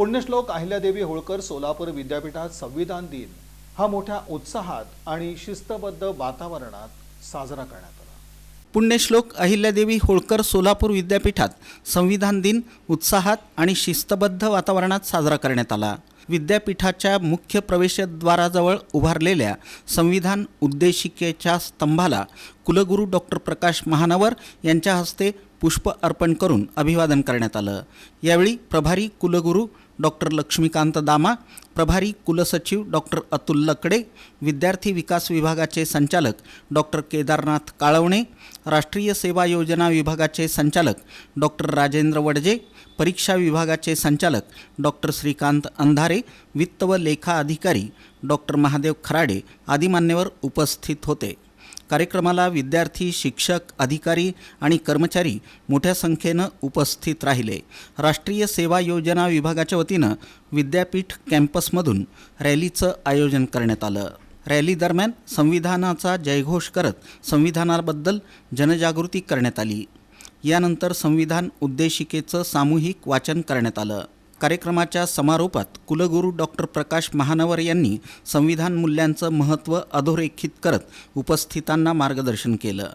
पुण्यश्लोक अहिल्यादेवी होळकर सोलापूर विद्यापीठात संविधान दिन. हा मोठ्या उत्साहात आणि शिस्तबद्ध वातावरणात साजरा करण्यात आला. पुण्यश्लोक अहिल्यादेवी होळकर सोलापूर विद्यापीठात संविधान दिन उत्साहात आणि शिस्तबद्ध वातावरणात साजरा करण्यात आला. विद्यापीठाच्या मुख्य प्रवेशद्वाराजवळ उभारलेल्या संविधान उद्देशिकेच्या स्तंभाला कुलगुरू डॉक्टर प्रकाश महानवर यांच्या हस्ते पुष्प अर्पण करून अभिवादन करण्यात आलं. यावेळी प्रभारी कुलगुरू डॉक्टर लक्ष्मीकांत दामा प्रभारी कुलसचिव डॉक्टर अतुल लकडे विद्यार्थी विकास विभागाचे संचालक डॉक्टर केदारनाथ काळवणे राष्ट्रीय सेवा योजना विभागाचे संचालक डॉक्टर राजेंद्र वडजे परीक्षा विभागाचे संचालक डॉक्टर श्रीकांत अंधारे वित्त व लेखा अधिकारी डॉक्टर महादेव खराडे आदी मान्यवर उपस्थित होते. कार्यक्रमाला विद्यार्थी शिक्षक अधिकारी आणि कर्मचारी मोठ्या संख्येनं उपस्थित राहिले. राष्ट्रीय सेवा योजना विभागाच्या वतीनं विद्यापीठ कॅम्पसमधून रॅलीचं आयोजन करण्यात आलं. रॅली दरम्यान संविधानाचा जयघोष करत संविधानाबद्दल जनजागृती करण्यात आली. यानंतर संविधान उद्देशिकेचं सामूहिक वाचन करण्यात आलं. कार्यक्रमाच्या समारोपात कुलगुरू डॉक्टर प्रकाश महानवर यांनी संविधान मूल्यांचं महत्त्व अधोरेखित करत उपस्थितांना मार्गदर्शन केलं.